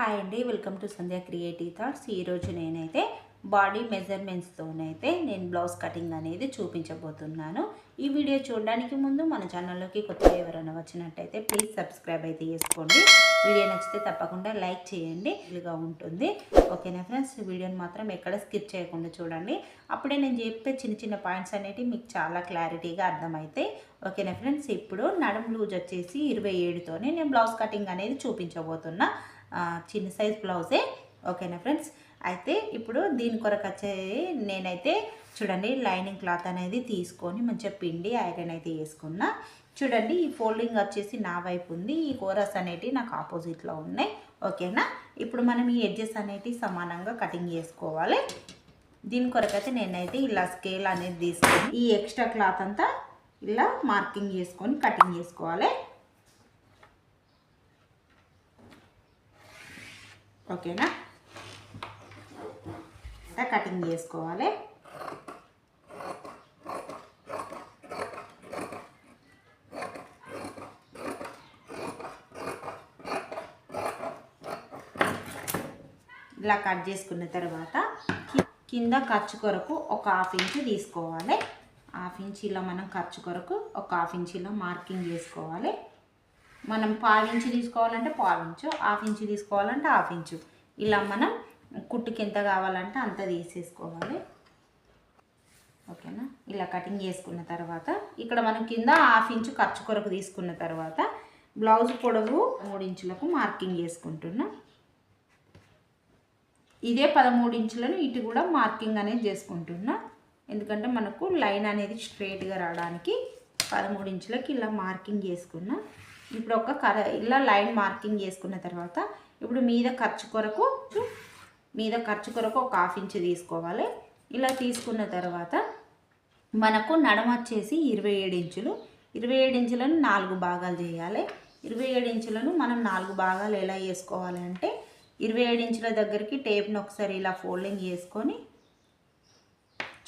Hi అండి welcome to Sandhya creative thoughts ఈరోజు నేనైతే బాడీ మెజర్మెంట్స్తోనైతే నేను బ్లౌజ్ కటింగ్ అనేది చూపించబోతున్నాను. ఈ వీడియో చూడడానికి ముందు మన ఛానల్లోకి కొత్తగా ఎవరైనా వచ్చినట్టయితే ప్లీజ్ సబ్స్క్రైబ్ అయితే చేసుకోండి. వీడియో నచ్చితే తప్పకుండా లైక్ చేయండి. ఇదిగా ఉంటుంది. ఓకేనా ఫ్రెండ్స్ వీడియోని మాత్రం ఎక్కడ స్కిప్ చేయకుండా చూడండి. అప్పుడే నేను చెప్పే చిన్న చిన్న పాయింట్స్ అనేవి మీకు చాలా క్లారిటీగా అర్థమవుతాయి ఓకేనా ఫ్రెండ్స్ ఇప్పుడు నడుం లూజ్ వచ్చేసి ఇరవై ఏడుతోనే నేను బ్లౌజ్ కటింగ్ అనేది చూపించబోతున్నా. చిన్న సైజ్ బ్లౌజే. ఓకేనా ఫ్రెండ్స్? అయితే ఇప్పుడు దీని కొరకు వచ్చే నేనైతే చూడండి లైనింగ్ క్లాత్ అనేది తీసుకొని మంచిగా పిండి ఐరన్ అయితే వేసుకున్నా. చూడండి ఈ ఫోల్డింగ్ వచ్చేసి నా వైపు ఉంది. ఈ కోరస్ అనేటివి నాకు ఆపోజిట్లో ఉన్నాయి. ఓకేనా? ఇప్పుడు మనం ఈ ఎడ్జెస్ అనేటివి సమానంగా కటింగ్ చేసుకోవాలి. దీని కొరకైతే నేనైతే ఇలా స్కేల్ అనేది తీసుకొని ఈ ఎక్స్ట్రా క్లాత్ అంతా ఇలా మార్కింగ్ చేసుకొని కటింగ్ చేసుకోవాలి. ఓకేనా? ఇట్లా కటింగ్ చేసుకోవాలి. ఇలా కట్ చేసుకున్న తర్వాత కింద ఖర్చు కొరకు ఒక హాఫ్ ఇంచ్ తీసుకోవాలి. హాఫ్ ఇంచ్ ఇలా మనం ఖర్చు కొరకు ఒక హాఫ్ ఇంచ్ ఇలా మార్కింగ్ చేసుకోవాలి. మనం పావించి తీసుకోవాలంటే పావించు హాఫ్ ఇంచు తీసుకోవాలంటే హాఫ్ ఇంచు. ఇలా మనం కుట్టుకి ఎంత కావాలంటే అంత తీసేసుకోవాలి. ఓకేనా? ఇలా కటింగ్ చేసుకున్న తర్వాత ఇక్కడ మనం కింద హాఫ్ ఇంచు ఖర్చు కొరకు తీసుకున్న తర్వాత బ్లౌజ్ పొడవు మూడు ఇంచులకు మార్కింగ్ చేసుకుంటున్నా. ఇదే పదమూడు ఇంచులను ఇటు కూడా మార్కింగ్ అనేది చేసుకుంటున్నా. ఎందుకంటే మనకు లైన్ అనేది స్ట్రేట్గా రావడానికి పదమూడు ఇంచులకి ఇలా మార్కింగ్ చేసుకున్నా. ఇప్పుడు ఒక కర ఇలా లైన్ మార్కింగ్ చేసుకున్న తర్వాత ఇప్పుడు మీద ఖర్చు కొరకు మీద ఖర్చు కొరకు ఒక హాఫ్ ఇంచ్ తీసుకోవాలి. ఇలా తీసుకున్న తర్వాత మనకు నడమ వచ్చేసి ఇరవై ఏడు ఇంచులు. ఇరవై ఏడు ఇంచులను నాలుగు భాగాలు చేయాలి. ఇరవై ఏడు ఇంచులను మనం నాలుగు భాగాలు ఎలా వేసుకోవాలి అంటే ఇరవై ఏడు ఇంచుల దగ్గరికి టేప్ను ఒకసారి ఇలా ఫోల్డింగ్ చేసుకొని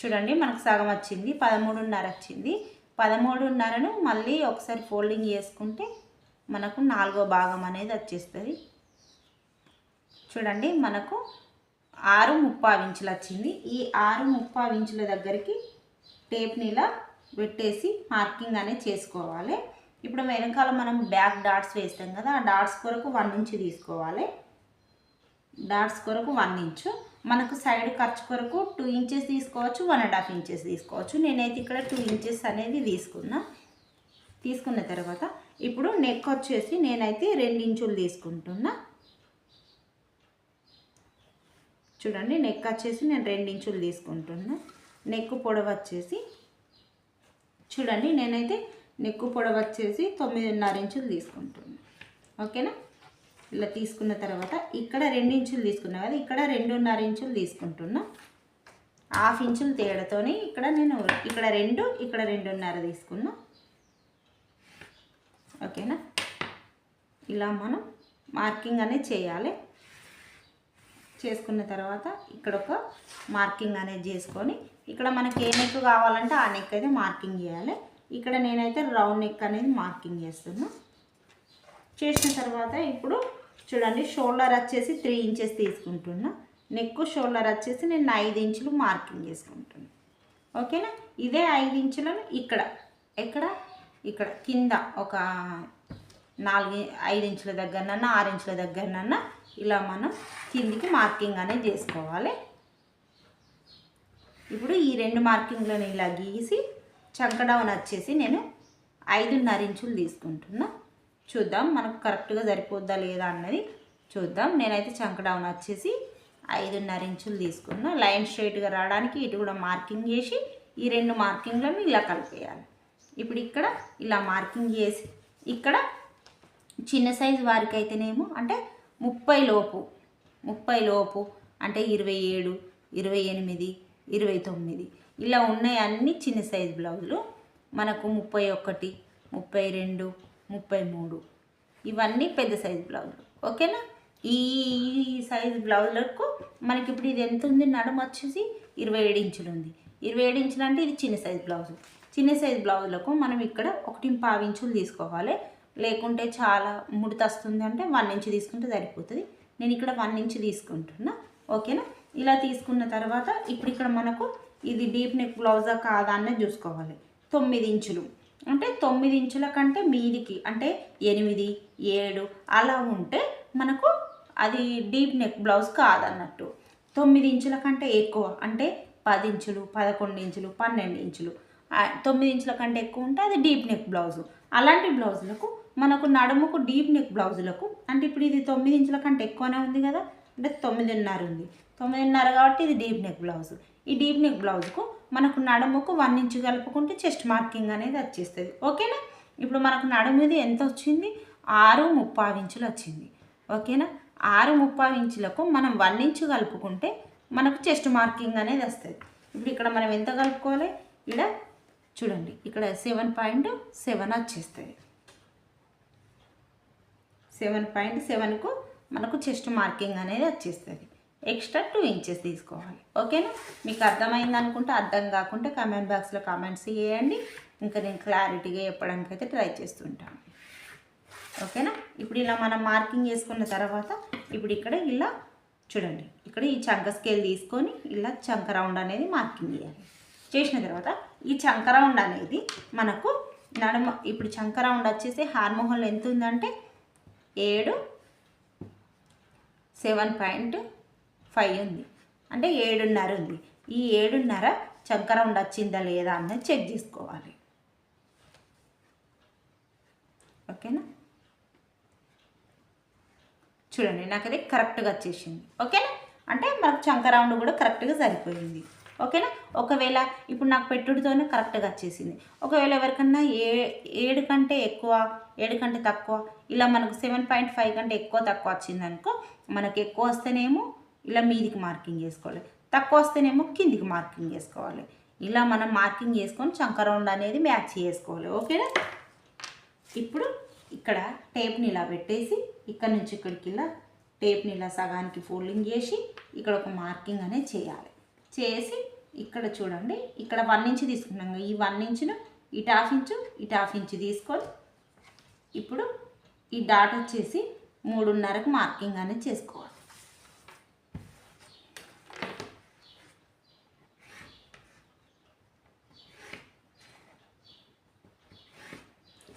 చూడండి మనకు సగం వచ్చింది పదమూడున్నర వచ్చింది. పదమూడున్నరను మళ్ళీ ఒకసారి ఫోల్డింగ్ చేసుకుంటే మనకు నాలుగో భాగం అనేది వచ్చేస్తుంది. చూడండి మనకు ఆరు ముప్పావు ఇంచులు వచ్చింది. ఈ ఆరు ముప్పావు ఇంచుల దగ్గరికి టేప్ని ఇలా పెట్టేసి మార్కింగ్ అనేది చేసుకోవాలి. ఇప్పుడు వెనకాల మనం బ్యాక్ డాట్స్ వేస్తాం కదా ఆ డాట్స్ కొరకు వన్ ఇంచు తీసుకోవాలి. డాట్స్ కొరకు వన్ ఇంచు. మనకు సైడ్ ఖర్చు కొరకు టూ ఇంచెస్ తీసుకోవచ్చు వన్ అండ్ హాఫ్ ఇంచెస్ తీసుకోవచ్చు. నేనైతే ఇక్కడ టూ ఇంచెస్ అనేది తీసుకున్నా. తీసుకున్న తర్వాత ఇప్పుడు నెక్ వచ్చేసి నేనైతే రెండు ఇంచులు తీసుకుంటున్నా. చూడండి నెక్ వచ్చేసి నేను రెండు ఇంచులు తీసుకుంటున్నా. నెక్ పొడవు వచ్చేసి చూడండి నేనైతే నెక్ పొడవు వచ్చేసి తొమ్మిదిన్నర ఇంచులు తీసుకుంటున్నా. ఓకేనా? ఇలా తీసుకున్న తర్వాత ఇక్కడ రెండు ఇంచులు తీసుకున్నా కదా ఇక్కడ రెండున్నర ఇంచులు తీసుకుంటున్నా. హాఫ్ ఇంచులు తేడాతోని ఇక్కడ నేను ఇక్కడ రెండు ఇక్కడ రెండున్నర తీసుకున్నా. ఓకేనా? ఇలా మనం మార్కింగ్ అనేది చేయాలి. చేసుకున్న తర్వాత ఇక్కడ ఒక మార్కింగ్ అనేది చేసుకొని ఇక్కడ మనకి ఏ నెక్ కావాలంటే ఆ నెక్ అయితే మార్కింగ్ చేయాలి. ఇక్కడ నేనైతే రౌండ్ నెక్ అనేది మార్కింగ్ చేస్తున్నా. చేసిన తర్వాత ఇప్పుడు చూడండి షోల్డర్ వచ్చేసి త్రీ ఇంచెస్ తీసుకుంటున్నా. నెక్ షోల్డర్ వచ్చేసి నేను ఐదు ఇంచులు మార్కింగ్ చేసుకుంటున్నాను ఓకేనా? ఇదే ఐదు ఇంచులను ఇక్కడ. ఎక్కడ? ఇక్కడ కింద ఒక నాలుగు ఐదు ఇంచుల దగ్గరనన్నా ఆరు ఇంచుల దగ్గరనన్నా ఇలా మనం కిందికి మార్కింగ్ అనేది చేసుకోవాలి. ఇప్పుడు ఈ రెండు మార్కింగ్లను ఇలా గీసి చంకడౌన్ వచ్చేసి నేను ఐదున్నర ఇంచులు తీసుకుంటున్నా. చూద్దాం మనకు కరెక్ట్గా సరిపోద్దా లేదా అన్నది చూద్దాం. నేనైతే చంకడౌన్ వచ్చేసి ఐదున్నర ఇంచులు తీసుకున్నా. లైన్ స్ట్రైట్గా రావడానికి ఇటు కూడా మార్కింగ్ చేసి ఈ రెండు మార్కింగ్లను ఇలా కలిపేయాలి. ఇప్పుడు ఇక్కడ ఇలా మార్కింగ్ చేసి ఇక్కడ చిన్న సైజు వారికి అయితేనేమో అంటే ముప్పై లోపు ముప్పై లోపు అంటే ఇరవై ఏడు ఇరవై ఎనిమిది ఇరవై తొమ్మిది. ఇలా ఉన్నాయి అన్ని చిన్న సైజు బ్లౌజులు. మనకు ముప్పై ఒకటి ముప్పై రెండు ముప్పై మూడు. ఇవన్నీ పెద్ద సైజు బ్లౌజులు. ఓకేనా? ఈ సైజు బ్లౌజులకు మనకి ఇప్పుడు ఇది ఎంత ఉంది నడుము వచ్చేసి ఇరవై ఏడు ఇంచులు ఉంది. ఇరవై ఏడు ఇంచులు అంటే ఇది చిన్న సైజు బ్లౌజు. చిన్న సైజ్ బ్లౌజులకు మనం ఇక్కడ ఒకటి పావించులు తీసుకోవాలి. లేకుంటే చాలా ముడత వస్తుంది అంటే వన్ ఇంచ్ తీసుకుంటే సరిపోతుంది. నేను ఇక్కడ వన్ ఇంచ్ తీసుకుంటున్నా. ఓకేనా ఇలా తీసుకున్న తర్వాత ఇప్పుడు ఇక్కడ మనకు ఇది డీప్ నెక్ బ్లౌజా కాదా అనేది చూసుకోవాలి. తొమ్మిది ఇంచులు. అంటే తొమ్మిది ఇంచుల కంటే మీదికి అంటే ఎనిమిది ఏడు అలా ఉంటే మనకు అది డీప్ నెక్ బ్లౌజ్ కాదన్నట్టు. తొమ్మిది ఇంచుల కంటే ఎక్కువ అంటే పది ఇంచులు పదకొండు ఇంచులు పన్నెండు ఇంచులు. తొమ్మిది ఇంచుల కంటే ఎక్కువ ఉంటే అది డీప్ నెక్ బ్లౌజు. అలాంటి బ్లౌజులకు మనకు నడుముకు డీప్ నెక్ బ్లౌజులకు అంటే ఇప్పుడు ఇది తొమ్మిది ఇంచుల కంటే ఎక్కువనే ఉంది కదా అంటే తొమ్మిదిన్నర ఉంది. తొమ్మిదిన్నర కాబట్టి ఇది డీప్ నెక్ బ్లౌజ్. ఈ డీప్ నెక్ బ్లౌజ్కు మనకు నడుముకు వన్ ఇంచు కలుపుకుంటే చెస్ట్ మార్కింగ్ అనేది వచ్చేస్తుంది. ఓకేనా? ఇప్పుడు మనకు నడుముది ఎంత వచ్చింది? ఆరు ముప్పై ఇంచులు వచ్చింది. ఓకేనా? ఆరు ముప్పై ఇంచులకు మనం వన్ ఇంచు కలుపుకుంటే మనకు చెస్ట్ మార్కింగ్ అనేది వస్తుంది. ఇప్పుడు ఇక్కడ మనం ఎంత కలుపుకోవాలి? ఇక్కడ చూడండి ఇక్కడ సెవెన్ పాయింట్ సెవెన్ వచ్చేస్తుంది. సెవెన్ పాయింట్ సెవెన్కు మనకు చెస్ట్ మార్కింగ్ అనేది వచ్చేస్తుంది. ఎక్స్ట్రా టూ ఇంచెస్ తీసుకోవాలి. ఓకేనా మీకు అర్థమైంది అనుకుంటే అర్థం కాకుంటే కామెంట్ బాక్స్లో కామెంట్స్ చేయండి ఇంకా నేను క్లారిటీగా చెప్పడానికి అయితే ట్రై చేస్తుంటాను. ఓకేనా ఇప్పుడు ఇలా మనం మార్కింగ్ చేసుకున్న తర్వాత ఇప్పుడు ఇక్కడ ఇలా చూడండి ఇక్కడ ఈ చంక స్కేల్ తీసుకొని ఇలా చంక రౌండ్ అనేది మార్కింగ్ చేయాలి. చేసిన తర్వాత ఈ చంకరౌండ్ అనేది మనకు నడుమ ఇప్పుడు చంక వచ్చేసి హార్మోహల్ ఎంత ఉందంటే ఏడు సెవెన్ పాయింట్ ఫైవ్ ఉంది. అంటే ఏడున్నర ఉంది. ఈ ఏడున్నర చంకరౌండ్ వచ్చిందా లేదా అన్నది చెక్ చేసుకోవాలి. ఓకేనా? చూడండి నాకు అది కరెక్ట్గా వచ్చేసింది. ఓకేనా? అంటే మనకు చంక కూడా కరెక్ట్గా సరిపోయింది. ఓకేనా? ఒకవేళ ఇప్పుడు నాకు పెట్టుడితోనే కరెక్ట్గా వచ్చేసింది. ఒకవేళ ఎవరికన్నా ఏ ఏడు కంటే ఎక్కువ ఏడు కంటే తక్కువ ఇలా మనకు సెవెన్ పాయింట్ ఫైవ్ కంటే ఎక్కువ తక్కువ వచ్చింది అనుకో మనకి ఎక్కువ వస్తేనేమో ఇలా మీదికి మార్కింగ్ చేసుకోవాలి. తక్కువ వస్తేనేమో కిందికి మార్కింగ్ చేసుకోవాలి. ఇలా మనం మార్కింగ్ చేసుకొని చంక రౌండ్ అనేది మ్యాచ్ చేసుకోవాలి. ఓకేనా? ఇప్పుడు ఇక్కడ టేప్ని ఇలా పెట్టేసి ఇక్కడ నుంచి ఇక్కడికి ఇలా టేప్ని ఇలా సగానికి ఫోల్డింగ్ చేసి ఇక్కడ ఒక మార్కింగ్ అనేది చేయాలి. చేసి ఇక్కడ చూడండి ఇక్కడ వన్ ఇంచ్ తీసుకున్నాం. కదా, ఈ వన్ ఇంచును ఇటు హాఫ్ ఇంచు ఇటు హాఫ్ ఇంచు తీసుకొని ఇప్పుడు ఈ డాట్ వచ్చేసి మూడున్నరకు మార్కింగ్ అనేది చేసుకోవాలి.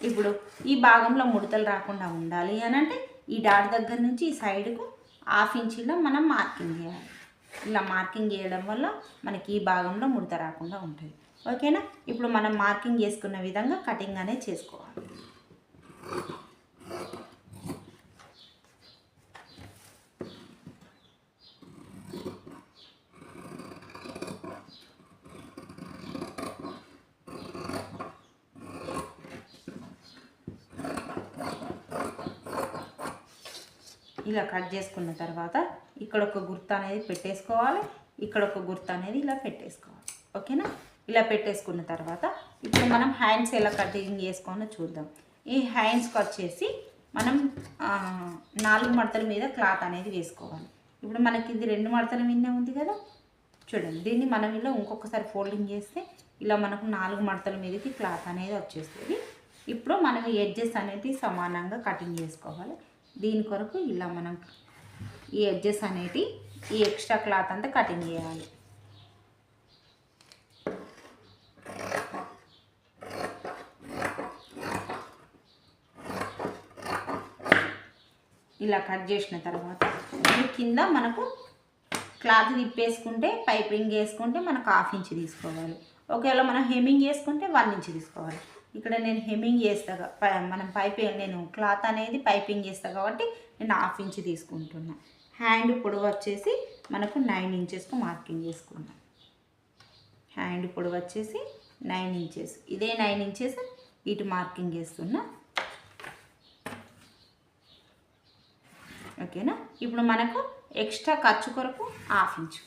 ఇప్పుడు ఈ భాగంలో ముడతలు రాకుండా ఉండాలి అని అంటే ఈ డాట్ దగ్గర నుంచి ఈ సైడ్కు హాఫ్ ఇంచులో మనం మార్కింగ్ చేయాలి. ఇలా మార్కింగ్ చేయడం వల్ల మనకి ఈ భాగంలో ముడత రాకుండా ఉంటుంది. ఓకేనా? ఇప్పుడు మనం మార్కింగ్ చేసుకున్న విధంగా కటింగ్ అనేది చేసుకోవాలి. ఇలా కట్ చేసుకున్న తర్వాత ఇక్కడ ఒక గుర్తు అనేది పెట్టేసుకోవాలి. ఇక్కడ ఒక గుర్తు అనేది ఇలా పెట్టేసుకోవాలి. ఓకేనా? ఇలా పెట్టేసుకున్న తర్వాత ఇప్పుడు మనం హ్యాండ్స్ ఎలా కటింగ్ చేసుకోవాలో చూద్దాం. ఈ హ్యాండ్స్కి వచ్చేసి మనం నాలుగు మడతల మీద క్లాత్ అనేది వేసుకోవాలి. ఇప్పుడు మనకి ఇది రెండు మడతల మీదనే ఉంది కదా? చూడండి దీన్ని మనం ఇలా ఇంకొకసారి ఫోల్డింగ్ చేస్తే ఇలా మనకు నాలుగు మడతల మీదకి క్లాత్ అనేది వచ్చేస్తుంది. ఇప్పుడు మనం ఎడ్జెస్ అనేది సమానంగా కటింగ్ చేసుకోవాలి. దీని కొరకు ఇలా మనం ఈ ఎడ్జెస్ అనేటి ఈ ఎక్స్ట్రా క్లాత్ అంతా కటింగ్ చేయాలి. ఇలా కట్ చేసిన తర్వాత ఈ కింద మనకు క్లాత్ తిప్పేసుకుంటే పైపింగ్ వేసుకుంటే మనకు హాఫ్ ఇంచ్ తీసుకోవాలి. ఒకవేళ మనం హెమ్మింగ్ చేసుకుంటే వన్ ఇంచ్ తీసుకోవాలి. ఇక్కడ నేను హెమ్మింగ్ చేస్తా పై- మనం పైపింగ్ నేను క్లాత్ అనేది పైపింగ్ చేస్తా కాబట్టి నేను హాఫ్ ఇంచ్ తీసుకుంటున్నాను హ్యాండ్ పొడవు వచ్చేసి మనకు నైన్ ఇంచెస్కు మార్కింగ్ చేసుకున్నాం హ్యాండ్ పొడవు వచ్చేసి నైన్ ఇంచెస్. ఇదే నైన్ ఇంచెస్ ఇటు మార్కింగ్ చేస్తున్నా. ఓకేనా? ఇప్పుడు మనకు ఎక్స్ట్రా ఖర్చు కొరకు హాఫ్ ఇంచ్.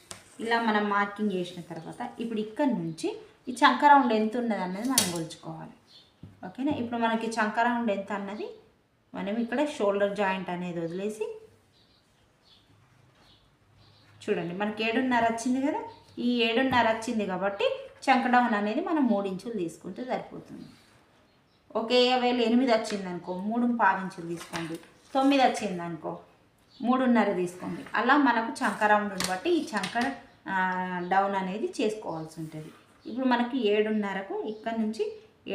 ఇలా మనం మార్కింగ్ చేసిన తర్వాత ఇప్పుడు ఇక్కడ నుంచి ఈ చంక రౌండ్ ఎంత ఉన్నది అన్నది మనం కొలుచుకోవాలి. ఓకేనా? ఇప్పుడు మనకి చంక రౌండ్ ఎంత అన్నది మనం ఇక్కడ షోల్డర్ జాయింట్ అనేది వదిలేసి చూడండి మనకి ఏడున్నర వచ్చింది కదా? ఈ ఏడున్నర వచ్చింది కాబట్టి చంక డౌన్ అనేది మనం మూడు ఇంచులు తీసుకుంటే సరిపోతుంది. ఒకే వేలు ఎనిమిది వచ్చింది అనుకో మూడు పావు ఇంచులు తీసుకోండి. తొమ్మిది వచ్చింది అనుకో మూడున్నర తీసుకోండి. అలా మనకు చంక రౌండ్ని బట్టి ఈ చంక డౌన్ అనేది చేసుకోవాల్సి ఉంటుంది. ఇప్పుడు మనకి ఏడున్నరకు ఇక్కడ నుంచి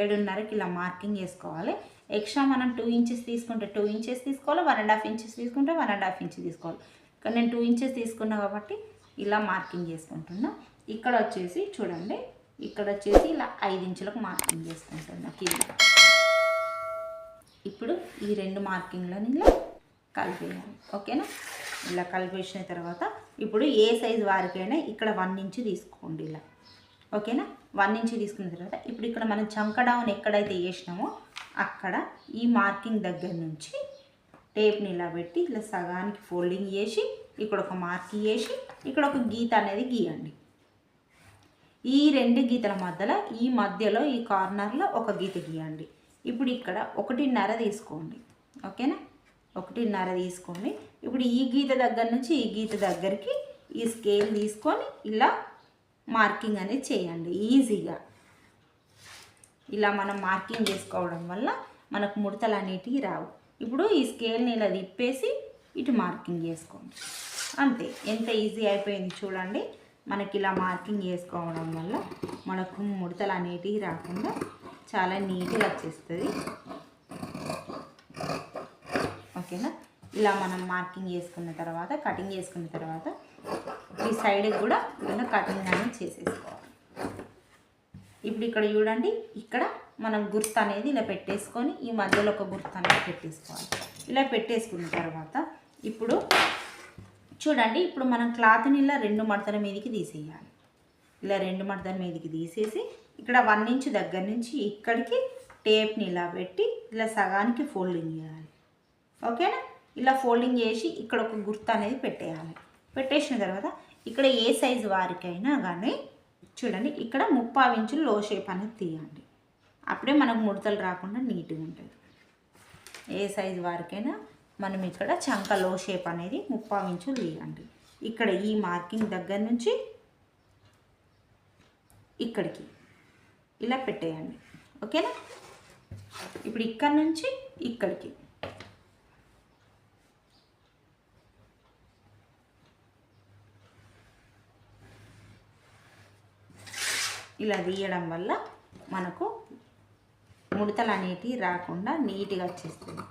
ఏడున్నరకి ఇలా మార్కింగ్ చేసుకోవాలి. ఎక్స్ట్రా మనం టూ ఇంచెస్ తీసుకుంటే టూ ఇంచెస్ తీసుకోవాలి వన్ అండ్ హాఫ్ ఇంచెస్ తీసుకుంటే వన్ అండ్ హాఫ్ ఇంచ్ తీసుకోవాలి. ఇక్కడ నేను టూ ఇంచెస్ తీసుకున్నా కాబట్టి ఇలా మార్కింగ్ చేసుకుంటున్నా. ఇక్కడ వచ్చేసి చూడండి. ఇక్కడ వచ్చేసి ఇలా ఐదు ఇంచులకు మార్కింగ్ చేసుకుంటున్నా కింద ఇప్పుడు ఈ రెండు మార్కింగ్లను ఇలా కలిపేయాలి. ఓకేనా? ఇలా కలిపేసిన తర్వాత ఇప్పుడు ఏ సైజు వారికైనా ఇక్కడ వన్ ఇంచు తీసుకోండి ఇలా. ఓకేనా? వన్ ఇంచు తీసుకున్న తర్వాత ఇప్పుడు ఇక్కడ మనం చంక డౌన్ ఎక్కడైతే వేసినామో అక్కడ ఈ మార్కింగ్ దగ్గర నుంచి టేప్ని ఇలా పెట్టి ఇలా సగానికి ఫోల్డింగ్ చేసి ఇక్కడ ఒక మార్క్ వేసి ఇక్కడ ఒక గీత అనేది గీయండి. ఈ రెండు గీతల మధ్యలో ఈ మధ్యలో ఈ కార్నర్లో ఒక గీత గీయండి. ఇప్పుడు ఇక్కడ ఒకటిన్నర తీసుకోండి. ఓకేనా? ఒకటిన్నర తీసుకోండి. ఇప్పుడు ఈ గీత దగ్గర నుంచి ఈ గీత దగ్గరికి ఈ స్కేల్ తీసుకొని ఇలా మార్కింగ్ అనేది చేయండి. ఈజీగా. ఇలా మనం మార్కింగ్ చేసుకోవడం వల్ల మనకు ముడతలు అనేటివి రావు. ఇప్పుడు ఈ స్కేల్ని ఇలా తిప్పేసి ఇటు మార్కింగ్ చేసుకోండి. అంతే ఎంత ఈజీ అయిపోయింది చూడండి. మనకి ఇలా మార్కింగ్ చేసుకోవడం వల్ల మనకు ముడతలు అనేటివి రాకుండా చాలా నీట్గా వచ్చేస్తుంది. ఓకేనా? ఇలా మనం మార్కింగ్ చేసుకున్న తర్వాత కటింగ్ చేసుకున్న తర్వాత ఈ సైడ్కి కూడా ఇలా కటింగ్ అనేది చేసేసుకోవాలి. ఇప్పుడు ఇక్కడ చూడండి ఇక్కడ మనం గుర్తు అనేది ఇలా పెట్టేసుకొని ఈ మధ్యలో ఒక గుర్తు అనేది పెట్టేసుకోవాలి. ఇలా పెట్టేసుకున్న తర్వాత ఇప్పుడు చూడండి ఇప్పుడు మనం క్లాత్ని ఇలా రెండు మడతల మీదకి తీసేయాలి. ఇలా రెండు మడతల మీదకి తీసేసి ఇక్కడ వన్ ఇంచ్ దగ్గర నుంచి ఇక్కడికి టేప్ని ఇలా పెట్టి ఇలా సగానికి ఫోల్డింగ్ చేయాలి. ఓకేనా? ఇలా ఫోల్డింగ్ చేసి ఇక్కడ ఒక గుర్తు అనేది పెట్టేయాలి. పెట్టేసిన తర్వాత ఇక్కడ ఏ సైజు వారికైనా కానీ చూడండి ఇక్కడ ముప్పావు ఇంచులు లో షేప్ అనేది తీయండి. అప్పుడే మనకు ముడతలు రాకుండా నీట్గా ఉంటుంది. ఏ సైజు వారికైనా మనం ఇక్కడ చంక లో షేప్ అనేది ముప్పావు ఇంచులు తీయండి ఇక్కడ ఈ మార్కింగ్ దగ్గర నుంచి ఇక్కడికి ఇలా పెట్టేయండి. ఓకేనా? ఇప్పుడు ఇక్కడ నుంచి ఇక్కడికి. ఇలా తీయడం వల్ల మనకు ముడతలు అనేటివి రాకుండా నీట్గా వచ్చేస్తుంది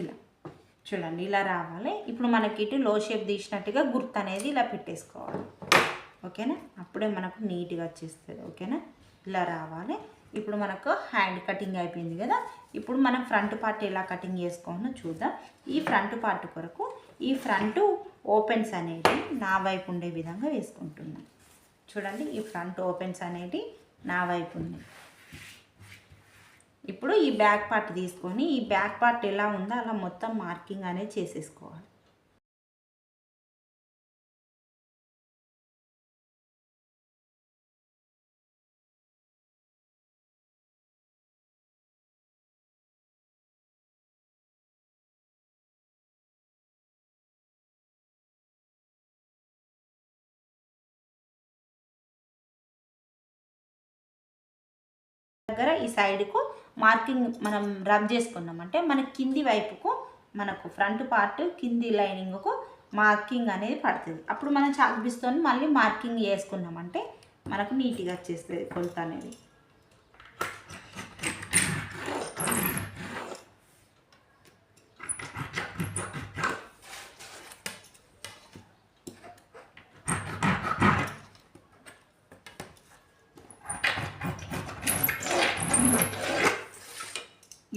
ఇలా. చూడండి ఇలా రావాలి. ఇప్పుడు మనకి ఇటు లో షేప్ తీసినట్టుగా గుర్తు అనేది ఇలా పెట్టేసుకోవాలి. ఓకేనా? అప్పుడే మనకు నీట్గా వచ్చేస్తుంది. ఓకేనా? ఇలా రావాలి. ఇప్పుడు మనకు హ్యాండ్ కటింగ్ అయిపోయింది కదా? ఇప్పుడు మనం ఫ్రంట్ పార్ట్ ఎలా కటింగ్ చేసుకోవాలో చూద్దాం. ఈ ఫ్రంట్ పార్ట్ కొరకు ఈ ఫ్రంట్ ఓపెన్స్ అనేది నా వైపు ఉండే విధంగా వేసుకుంటున్నాను చూడండి ఈ ఫ్రంట్ ఓపెన్స్ అనేది నా వైపు ఉంది. ఇప్పుడు ఈ బ్యాక్ పార్ట్ తీసుకొని ఈ బ్యాక్ పార్ట్ ఎలా ఉందో అలా మొత్తం మార్కింగ్ అనేది చేసేసుకోవాలి. దగ్గర ఈ సైడ్కు మార్కింగ్ మనం రబ్ చేసుకున్నాం. అంటే మన కింది వైపుకు మనకు ఫ్రంట్ పార్ట్ కింది లైనింగ్కు మార్కింగ్ అనేది పడుతుంది. అప్పుడు మనం చాక్బిస్తోని మళ్ళీ మార్కింగ్ వేసుకున్నామంటే మనకు నీట్గా వచ్చేస్తుంది కొలత అనేది.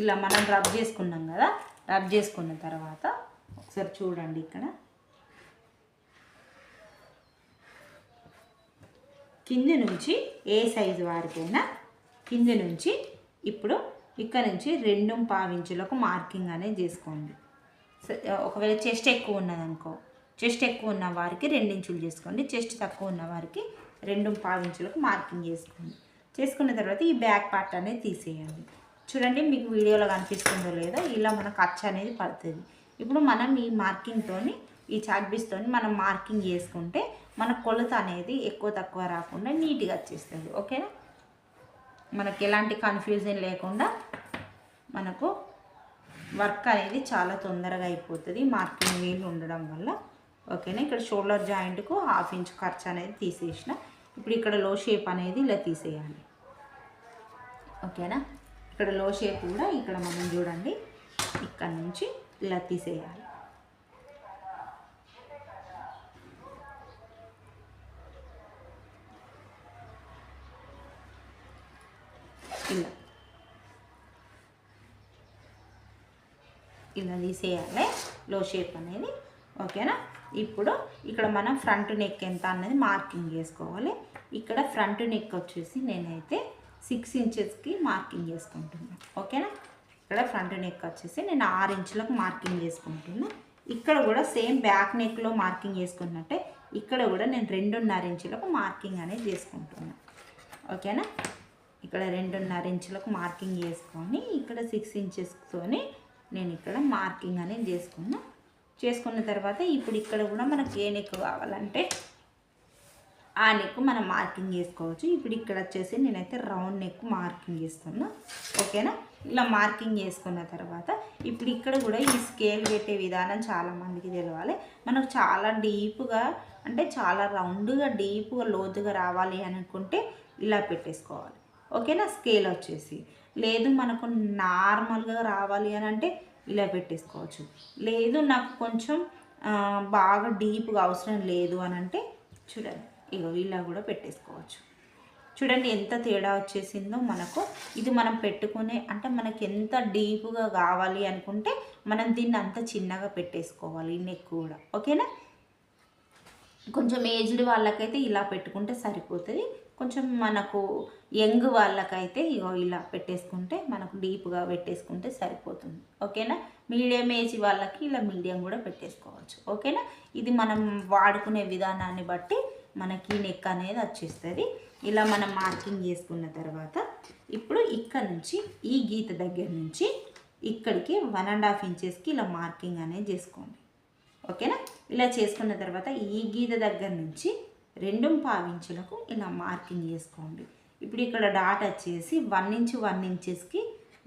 ఇలా మనం రబ్ చేసుకున్నాం కదా రబ్ చేసుకున్న తర్వాత ఒకసారి చూడండి ఇక్కడ. కింది నుంచి ఏ సైజు వారికైనా కింది నుంచి ఇప్పుడు ఇక్కడ నుంచి రెండు పావించులకు మార్కింగ్ అనేది చేసుకోండి. ఒకవేళ చెస్ట్ ఎక్కువ ఉన్నదనుకో చెస్ట్ ఎక్కువ ఉన్న వారికి రెండించులు చేసుకోండి. చెస్ట్ తక్కువ ఉన్న వారికి రెండు పావించులకు మార్కింగ్ చేసుకోండి. చేసుకున్న తర్వాత ఈ బ్యాక్ పార్ట్ అనేది తీసేయండి. చూడండి మీకు వీడియోలో కనిపిస్తుందో లేదో ఇలా మనకు అచ్చ అనేది పడుతుంది. ఇప్పుడు మనం ఈ మార్కింగ్తోని ఈ చాక్బీస్తోని మనం మార్కింగ్ చేసుకుంటే మన కొలత అనేది ఎక్కువ తక్కువ రాకుండా నీట్గా వచ్చేస్తుంది. ఓకేనా మనకి ఎలాంటి కన్ఫ్యూజన్ లేకుండా మనకు వర్క్ అనేది చాలా తొందరగా అయిపోతుంది. మార్కింగ్ వీలు ఉండడం వల్ల. ఓకేనా ఇక్కడ షోల్డర్ జాయింట్కు హాఫ్ ఇంచ్ ఖర్చు అనేది తీసేసిన. ఇప్పుడు ఇక్కడ లో షేప్ అనేది ఇలా తీసేయాలి. ఓకేనా ఇక్కడ లో షేప్ కూడా ఇక్కడ మనం చూడండి. ఇక్కడ నుంచి ఇలా తీసేయాలి. ఇలా. ఇలా తీసేయాలి. లో షేప్ అనేది. ఓకేనా ఇప్పుడు ఇక్కడ మనం ఫ్రంట్ నెక్ ఎంత అనేది మార్కింగ్ చేసుకోవాలి. ఇక్కడ ఫ్రంట్ నెక్ వచ్చేసి నేనైతే సిక్స్ ఇంచెస్కి మార్కింగ్ చేసుకుంటున్నాను ఓకేనా? ఇక్కడ ఫ్రంట్ నెక్ వచ్చేసి నేను ఆరు ఇంచులకు మార్కింగ్ చేసుకుంటున్నా. ఇక్కడ కూడా సేమ్ బ్యాక్ నెక్లో మార్కింగ్ చేసుకున్నట్టే ఇక్కడ కూడా నేను రెండున్నర ఇంచులకు మార్కింగ్ అనేది చేసుకుంటున్నాను ఓకేనా? ఇక్కడ రెండున్నర ఇంచులకు మార్కింగ్ చేసుకొని ఇక్కడ సిక్స్ ఇంచెస్తోని నేను ఇక్కడ మార్కింగ్ అనేది చేసుకున్నా. చేసుకున్న తర్వాత ఇప్పుడు ఇక్కడ కూడా మనకు ఏ నెక్ కావాలంటే ఆ నెక్ మనం మార్కింగ్ చేసుకోవచ్చు. ఇప్పుడు ఇక్కడ వచ్చేసి నేనైతే రౌండ్ నెక్ మార్కింగ్ చేస్తున్నా. ఓకేనా? ఇలా మార్కింగ్ చేసుకున్న తర్వాత ఇప్పుడు ఇక్కడ కూడా ఈ స్కేల్ పెట్టే విధానం చాలామందికి తెలవాలి. మనకు చాలా డీప్గా అంటే చాలా రౌండ్గా డీప్గా లోతుగా రావాలి అనుకుంటే ఇలా పెట్టేసుకోవాలి. ఓకేనా? స్కేల్ వచ్చేసి. లేదు మనకు నార్మల్గా రావాలి అని అంటే ఇలా పెట్టేసుకోవచ్చు. లేదు నాకు కొంచెం బాగా డీప్గా అవసరం లేదు అని అంటే చూడండి. ఇగో ఇలా కూడా పెట్టేసుకోవచ్చు. చూడండి ఎంత తేడా వచ్చేసిందో మనకు. ఇది మనం పెట్టుకునే అంటే మనకి ఎంత డీప్గా కావాలి అనుకుంటే మనం దీన్ని అంత చిన్నగా పెట్టేసుకోవాలి నెక్ కూడా. ఓకేనా? కొంచెం ఏజ్డ్ వాళ్ళకైతే ఇలా పెట్టుకుంటే సరిపోతుంది. కొంచెం మనకు యంగ్ వాళ్ళకైతే ఇగో ఇలా పెట్టేసుకుంటే మనకు డీప్గా పెట్టేసుకుంటే సరిపోతుంది. ఓకేనా? మీడియం ఏజ్ వాళ్ళకి ఇలా మీడియం కూడా పెట్టేసుకోవచ్చు. ఓకేనా? ఇది మనం వాడుకునే విధానాన్ని బట్టి మనకి నెక్ అనేది వచ్చేస్తుంది. ఇలా మనం మార్కింగ్ చేసుకున్న తర్వాత ఇప్పుడు ఇక్కడ నుంచి ఈ గీత దగ్గర నుంచి ఇక్కడికి వన్ అండ్ హాఫ్ ఇంచెస్కి ఇలా మార్కింగ్ అనేది చేసుకోండి. ఓకేనా ఇలా చేసుకున్న తర్వాత ఈ గీత దగ్గర నుంచి రెండు పావించులకు ఇలా మార్కింగ్ చేసుకోండి. ఇప్పుడు ఇక్కడ డాట్ వచ్చేసి వన్ ఇంచ్ వన్ ఇంచెస్కి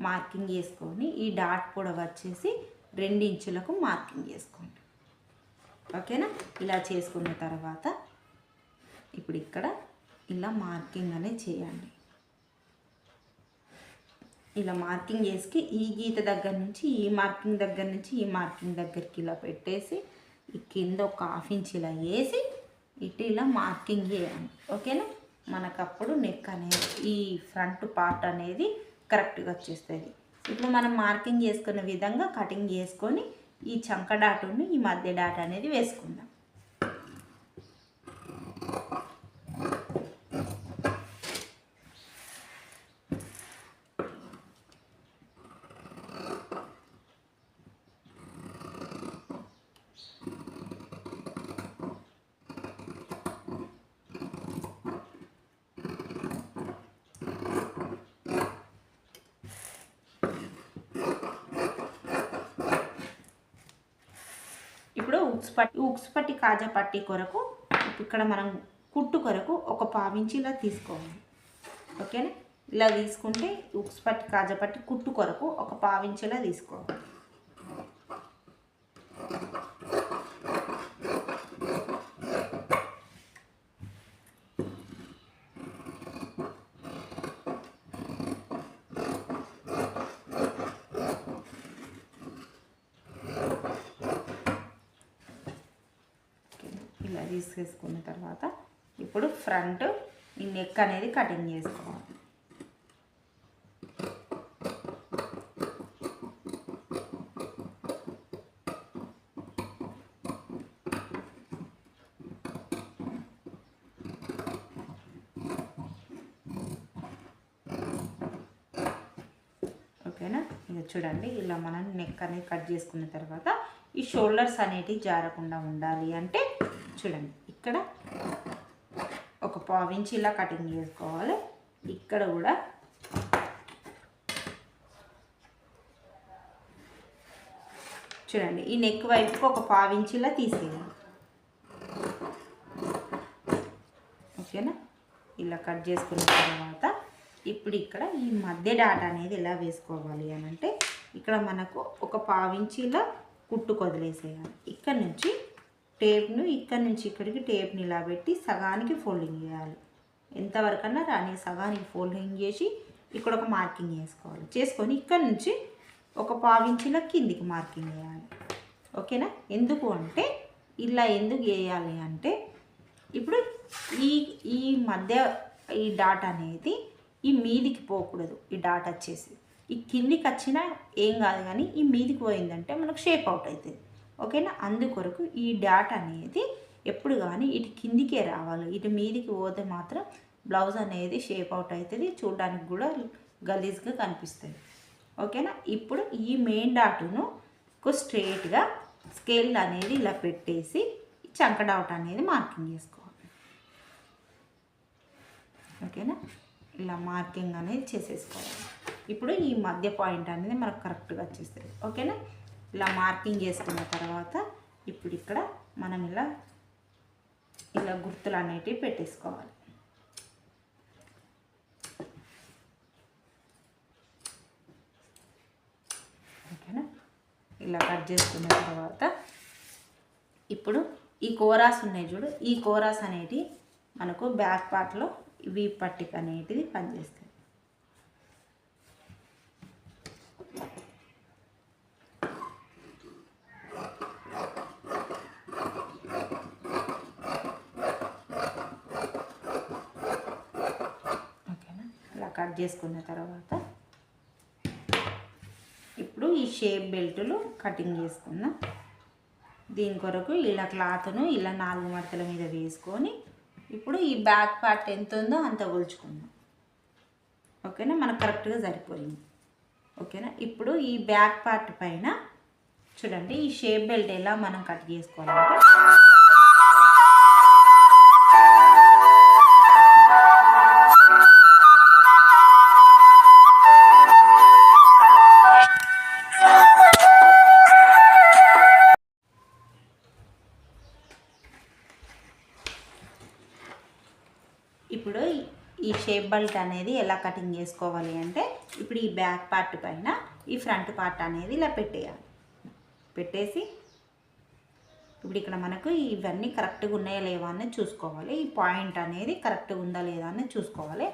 మార్కింగ్ చేసుకొని ఈ డాట్ పొడవ వచ్చేసి రెండు ఇంచులకు మార్కింగ్ చేసుకోండి. ఓకేనా ఇలా చేసుకున్న తర్వాత ఇప్పుడు ఇక్కడ ఇలా మార్కింగ్ అనేది చేయండి. ఇలా మార్కింగ్ చేసి ఈ గీత దగ్గర నుంచి ఈ మార్కింగ్ దగ్గర నుంచి ఈ మార్కింగ్ దగ్గరికి ఇలా పెట్టేసి ఈ కింద ఒక హాఫ్ ఇంచ్ ఇలా వేసి ఇటు ఇలా మార్కింగ్ చేయండి. ఓకేనా? మనకు అప్పుడు నెక్ అనేది ఈ ఫ్రంట్ పార్ట్ అనేది కరెక్ట్గా వచ్చేస్తుంది. ఇప్పుడు మనం మార్కింగ్ చేసుకున్న విధంగా కటింగ్ చేసుకొని ఈ చంక డాటుని ఈ మధ్య డాట్ అనేది వేసుకుందాం ఇప్పుడు ఉక్స్ పట్టి ఉక్స్ పట్టి కాజా పట్టి కొరకు ఇక్కడ మనం కుట్టు కొరకు ఒక పావించి ఇలా తీసుకోవాలి. ఓకేనా? ఇలా తీసుకుంటే ఉక్స్ పట్టి కాజా పట్టి కుట్టు కొరకు ఒక పావించి ఇలా తీసుకోవాలి ఓకేనా? ఇలా తీసేసుకున్న తర్వాత ఇప్పుడు ఫ్రంట్ ఈ నెక్ అనేది కటింగ్ చేసుకోవాలి. ఓకేనా? ఇక చూడండి ఇలా మనం నెక్ అనేది కట్ చేసుకున్న తర్వాత ఈ షోల్డర్స్ అనేటివి జారకుండా ఉండాలి. అంటే చూడండి ఇక్కడ ఒక పావించి ఇలా కటింగ్ చేసుకోవాలి. ఇక్కడ కూడా చూడండి ఈ నెక్ వైపుకి ఒక పావించి ఇలా తీసేయాలి ఓకేనా? ఇలా కట్ చేసుకున్న తర్వాత ఇప్పుడు ఇక్కడ ఈ మధ్య డాట్ అనేది ఎలా వేసుకోవాలి అని అంటే ఇక్కడ మనకు ఒక పావించిలా కుట్టు కుట్టుకొదిలేసేయాలి ఇక్కడ నుంచి టేప్ను ఇక్కడ నుంచి ఇక్కడికి టేప్ని ఇలా పెట్టి సగానికి ఫోల్డింగ్ చేయాలి. ఎంతవరకన్నా రాని సగానికి ఫోల్డింగ్ చేసి ఇక్కడ ఒక మార్కింగ్ చేసుకోవాలి. చేసుకొని ఇక్కడ నుంచి ఒక పావించిలా కిందికి మార్కింగ్ చేయాలి. ఓకేనా? ఎందుకు అంటే ఇలా ఎందుకు వేయాలి అంటే ఇప్పుడు ఈ ఈ మధ్య ఈ డాట్ అనేది ఈ మీదికి పోకూడదు. ఈ డాట్ వచ్చేసి. ఈ కిందికి వచ్చినా ఏం కాదు కానీ ఈ మీదికి పోయిందంటే మనకు షేప్ అవుట్ అవుతుంది. ఓకేనా? అందుకొరకు ఈ డాట్ అనేది ఎప్పుడు కానీ ఇటు కిందికే రావాలి. ఇటు మీదికి పోతే మాత్రం బ్లౌజ్ అనేది షేప్ అవుట్ అవుతుంది చూడడానికి కూడా గలీజ్గా కనిపిస్తుంది. ఓకేనా? ఇప్పుడు ఈ మెయిన్ డాటును స్ట్రేట్గా స్కేల్ అనేది ఇలా పెట్టేసి చంక డాట్ అనేది మార్కింగ్ చేసుకోవాలి. ఓకేనా? ఇలా మార్కింగ్ అనేది చేసేసుకోవాలి. ఇప్పుడు ఈ మధ్య పాయింట్ అనేది మనకు కరెక్ట్గా వచ్చేస్తుంది. ఓకేనా? ఇలా మార్కింగ్ చేసుకున్న తర్వాత ఇప్పుడు ఇక్కడ మనం ఇలా ఇలా గుర్తులు అనేటివి పెట్టేసుకోవాలి. ఓకేనా? ఇలా కట్ చేసుకున్న తర్వాత ఇప్పుడు ఈ కోరాస్ ఉన్నాయి చూడు ఈ కోరాస్ అనేటివి మనకు బ్యాక్ పార్ట్లో వీ పట్టిక అనేటిది పనిచేస్తుంది ఓకేనా ఇలా కట్ చేసుకున్న తర్వాత ఇప్పుడు ఈ షేప్ బెల్టులు కటింగ్ చేసుకుందాం. దీని కొరకు ఇలా క్లాత్ను ఇలా నాలుగు మడతల మీద వేసుకొని ఇప్పుడు ఈ బ్యాక్ పార్ట్ ఎంత ఉందో అంత కొలుచుకుందాం ఓకేనా? మనకు కరెక్ట్గా సరిపోయింది. ఓకేనా? ఇప్పుడు ఈ బ్యాక్ పార్ట్ పైన చూడండి ఈ షేప్ బెల్ట్ ఎలా మనం కట్ చేసుకోవాలంటే ఇప్పుడు ఈ షేప్ బెల్ట్ అనేది ఎలా కటింగ్ చేసుకోవాలి అంటే ఇప్పుడు ఈ బ్యాక్ పార్ట్ పైన ఈ ఫ్రంట్ పార్ట్ అనేది ఇలా పెట్టేయాలి. పెట్టేసి ఇప్పుడు ఇక్కడ మనకు ఇవన్నీ కరెక్ట్గా ఉన్నాయా లేవా అని చూసుకోవాలి. ఈ పాయింట్ అనేది కరెక్ట్గా ఉందా లేదా అని చూసుకోవాలి.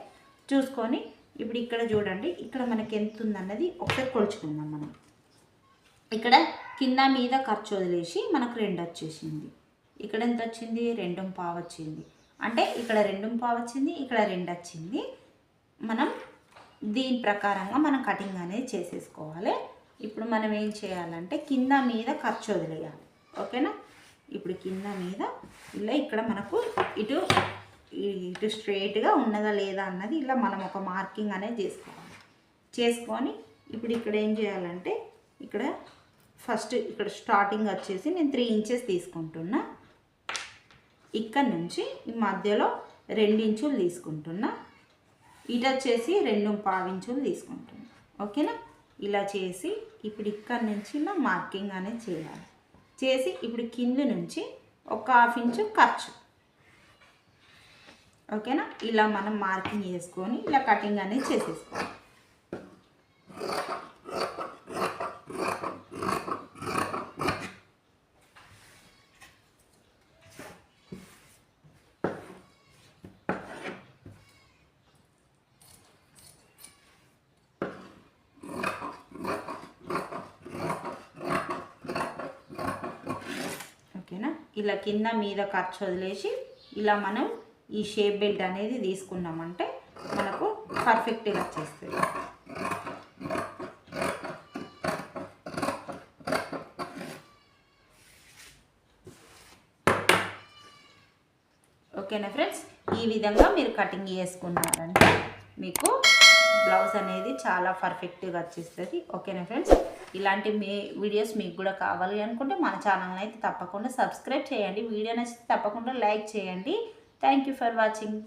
చూసుకొని ఇప్పుడు ఇక్కడ చూడండి ఇక్కడ మనకి ఎంత ఉందన్నది ఒకసారి కొలుచుకుందాం మనం. ఇక్కడ కింద మీద ఖర్చు వదిలేసి మనకు రెండు వచ్చేసింది. ఇక్కడ ఎంత వచ్చింది? రెండు పావు వచ్చింది. అంటే ఇక్కడ రెండు పావు వచ్చింది ఇక్కడ రెండు వచ్చింది మనం దీని ప్రకారంగా మనం కటింగ్ అనేది చేసేసుకోవాలి. ఇప్పుడు మనం ఏం చేయాలంటే కింద మీద ఖర్చు వదిలేయాలి. ఓకేనా? ఇప్పుడు కింద మీద ఇలా ఇక్కడ మనకు ఇటు ఇటు స్ట్రైట్గా ఉన్నదా లేదా అన్నది ఇలా మనం ఒక మార్కింగ్ అనేది చేసుకోవాలి. చేసుకొని ఇప్పుడు ఇక్కడ ఏం చేయాలంటే ఇక్కడ ఫస్ట్ ఇక్కడ స్టార్టింగ్ వచ్చేసి నేను త్రీ ఇంచెస్ తీసుకుంటున్నా. ఇక్కడ నుంచి ఈ మధ్యలో రెండించులు తీసుకుంటున్నా. ఇటు వచ్చేసి రెండు పావించులు తీసుకుంటున్నా. ఓకేనా? ఇలా చేసి ఇప్పుడు ఇక్కడ నుంచి ఇలా మార్కింగ్ అనేది చేయాలి. చేసి ఇప్పుడు కింద నుంచి ఒక హాఫ్ ఇంచు ఖర్చు. ఓకేనా? ఇలా మనం మార్కింగ్ చేసుకొని ఇలా కటింగ్ అనేది చేసేసుకోవాలి ఓకేనా ఇలా కింద మీద ఖర్చు వదిలేసి ఇలా మనం ఈ షేప్ బెల్ట్ అనేది తీసుకున్నామంటే మనకు పర్ఫెక్ట్గా వచ్చేస్తుంది. ఓకేనా ఫ్రెండ్స్? ఈ విధంగా మీరు కటింగ్ చేసుకున్నారంటే మీకు బ్లౌజ్ అనేది చాలా పర్ఫెక్ట్గా వచ్చేస్తుంది. ఓకేనా ఫ్రెండ్స్? ఇలాంటి మీ వీడియోస్ మీకు కూడా కావాలి అనుకుంటే మన ఛానల్ని అయితే తప్పకుండా సబ్స్క్రైబ్ చేయండి. వీడియో నచ్చితే తప్పకుండా లైక్ చేయండి. Thank you for watching